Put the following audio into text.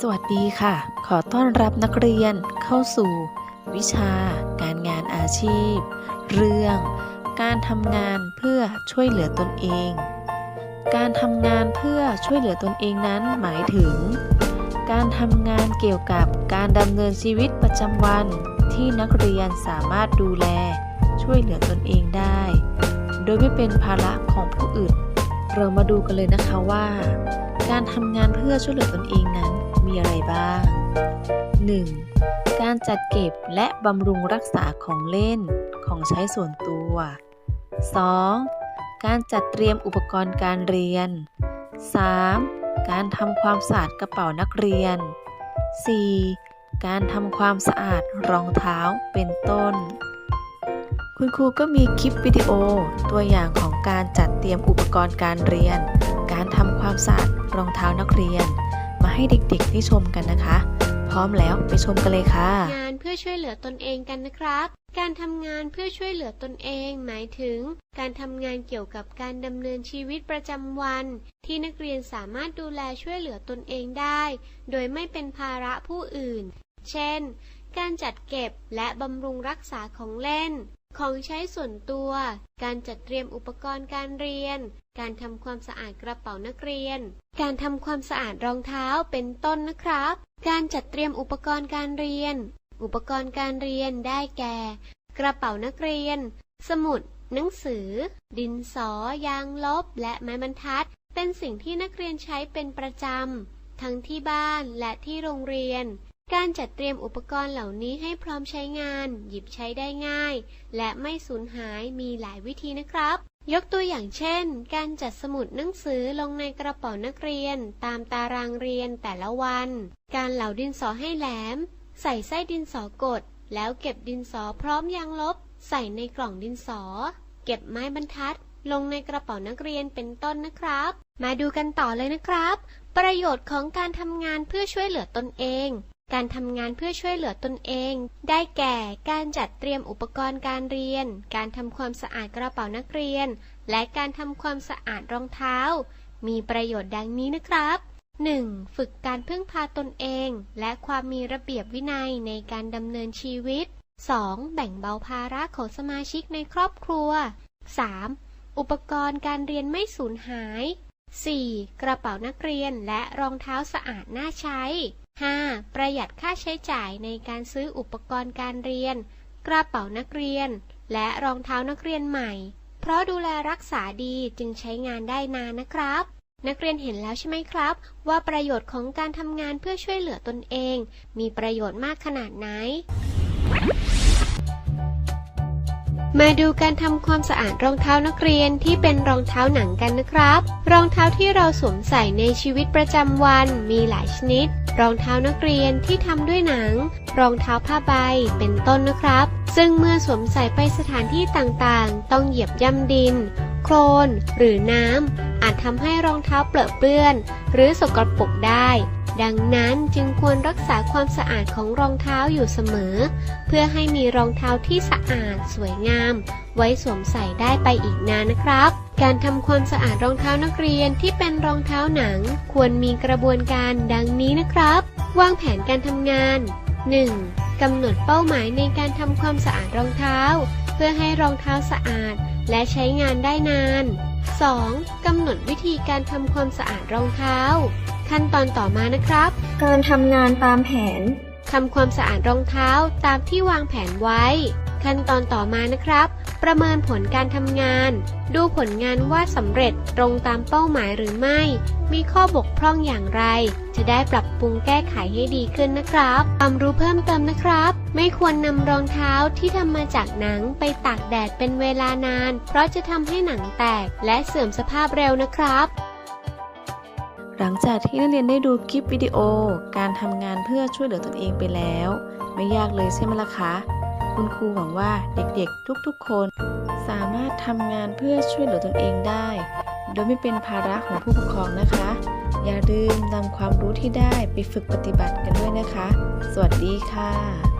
สวัสดีค่ะ ขอต้อนรับนักเรียนเข้าสู่ วิชา การงานอาชีพ เรื่อง การทำงานเพื่อช่วยเหลือตนเอง การทำงานเพื่อช่วยเหลือตนเองนั้นหมายถึง การทำงานเกี่ยวกับการดำเนินชีวิตประจำวัน ที่นักเรียนสามารถดูแล ช่วยเหลือตนเองได้ โดยไม่เป็นภาระของผู้อื่น เรามาดูกันเลยนะคะว่า การทำงานเพื่อช่วยเหลือตนเองนั้นมีอะไรบ้าง 1. การจัดเก็บและบำรุงรักษาของเล่นของใช้ส่วนตัว 2. การจัดเตรียมอุปกรณ์การเรียน 3. การทำความสะอาดกระเป๋านักเรียน 4. การทำความสะอาดรองเท้าเป็นต้น คุณครูก็มีคลิปวิดีโอ ตัวอย่างของการจัดเตรียมอุปกรณ์การเรียน การทำความสะอาดรองเท้านักเรียน มาให้เด็กๆได้ชมกันนะคะ พร้อมแล้วไปชมกันเลยค่ะ งานเพื่อช่วยเหลือตนเองกันนะครับ การทำงานเพื่อช่วยเหลือตนเอง หมายถึง การทำงานเกี่ยวกับการดำเนินชีวิตประจำวัน ที่นักเรียนสามารถดูแลช่วยเหลือตนเองได้ โดยไม่เป็นภาระผู้อื่น เช่น การจัดเก็บและบำรุงรักษาของเล่น ของใช้ส่วนตัว การจัดเตรียมอุปกรณ์การเรียน การทำความสะอาดกระเป๋านักเรียน การทำความสะอาดรองเท้าเป็นต้นนะครับ การจัดเตรียมอุปกรณ์การเรียน อุปกรณ์การเรียนได้แก่ กระเป๋านักเรียน สมุด หนังสือ ดินสอ ยางลบ และไม้บรรทัด เป็นสิ่งที่นักเรียนใช้เป็นประจำ ทั้งที่บ้านและที่โรงเรียน การจัดเตรียมอุปกรณ์เหล่านี้ให้พร้อมใช้งาน หยิบใช้ได้ง่าย และไม่สูญหายมีหลายวิธีนะครับ ยกตัวอย่างเช่น การจัดสมุดหนังสือลงในกระเป๋านักเรียน ตามตารางเรียนแต่ละวัน การเหลาดินสอให้แหลม ใส่ไส้ดินสอกด แล้วเก็บดินสอพร้อมยางลบ ใส่ในกล่องดินสอ เก็บไม้บรรทัด ลงในกระเป๋านักเรียนเป็นต้นนะครับ มาดูกันต่อเลยนะครับ ประโยชน์ของการทำงานเพื่อช่วยเหลือตนเอง การทำงานเพื่อช่วยเหลือตนเอง ได้แก่ การจัดเตรียมอุปกรณ์การเรียน การทำความสะอาดกระเป๋านักเรียน และการทำความสะอาดรองเท้า มีประโยชน์ดังนี้นะครับ 1. ฝึกการพึ่งพาตนเอง และความมีระเบียบวินัยในการดำเนินชีวิต 2. แบ่งเบาภาระของสมาชิกในครอบครัว 3. อุปกรณ์การเรียนไม่สูญหาย 4. กระเป๋านักเรียนและรองเท้าสะอาดน่าใช้ 5. ประหยัดค่าใช้จ่ายในการซื้ออุปกรณ์การเรียน กระเป๋านักเรียน และรองเท้านักเรียนใหม่ เพราะดูแลรักษาดีจึงใช้งานได้นานนะครับ นักเรียนเห็นแล้วใช่ไหมครับ ว่าประโยชน์ของการทำงานเพื่อช่วยเหลือตนเอง มีประโยชน์มากขนาดไหน มาดูการทำความสะอาดรองเท้านักเรียนที่เป็นรองเท้าหนังกันนะครับ รองเท้าที่เราสวมใส่ในชีวิตประจำวันมีหลายชนิด รองเท้านักเรียนที่ทำด้วยหนัง รองเท้าผ้าใบเป็นต้นนะครับ ซึ่งเมื่อสวมใส่ไปสถานที่ต่างๆ ต้องเหยียบย่ำดิน โคลน หรือน้ำอาจทำให้รองเท้าเปรอะเปื้อน หรือสกปรกได้ ดังนั้นจึงควรรักษาความสะอาดของรองเท้าอยู่เสมอ เพื่อให้มีรองเท้าที่สะอาดสวยงาม ไว้สวมใส่ได้ไปอีกนานนะครับ การทำความสะอาดรองเท้านักเรียนที่เป็นรองเท้าหนัง ควรมีกระบวนการดังนี้นะครับ วางแผนการทำงาน 1. กำหนดเป้าหมายในการทำความสะอาดรองเท้า เพื่อให้รองเท้าสะอาดและใช้งานได้นาน 2. กำหนดวิธีการทำความสะอาดรองเท้า ขั้นตอนต่อมานะครับ การทำงานตามแผน ทำความสะอาดรองเท้าตามที่วางแผนไว้ ขั้นตอนต่อมานะครับ ประเมินผลการทำงาน ดูผลงานว่าสำเร็จตรงตามเป้าหมายหรือไม่ มีข้อบกพร่องอย่างไร จะได้ปรับปรุงแก้ไขให้ดีขึ้นนะครับความรู้เพิ่มเติมนะครับ ไม่ควรนำรองเท้าที่ทำมาจากหนังไปตากแดดเป็นเวลานาน เพราะจะทำให้หนังแตกและเสื่อมสภาพเร็วนะครับ หลังจากที่นักเรียนได้ดูคลิปวิดีโอ การทำงานเพื่อช่วยเหลือตนเองไปแล้ว ไม่ยากเลยใช่ไหมล่ะคะ คุณครูหวังว่าเด็กๆทุกๆ คน สามารถทำงานเพื่อช่วยเหลือตนเองได้ โดยไม่เป็นภาระของผู้ปกครองนะคะ อย่าลืมนำความรู้ที่ได้ไปฝึกปฏิบัติกันด้วยนะคะ สวัสดีค่ะ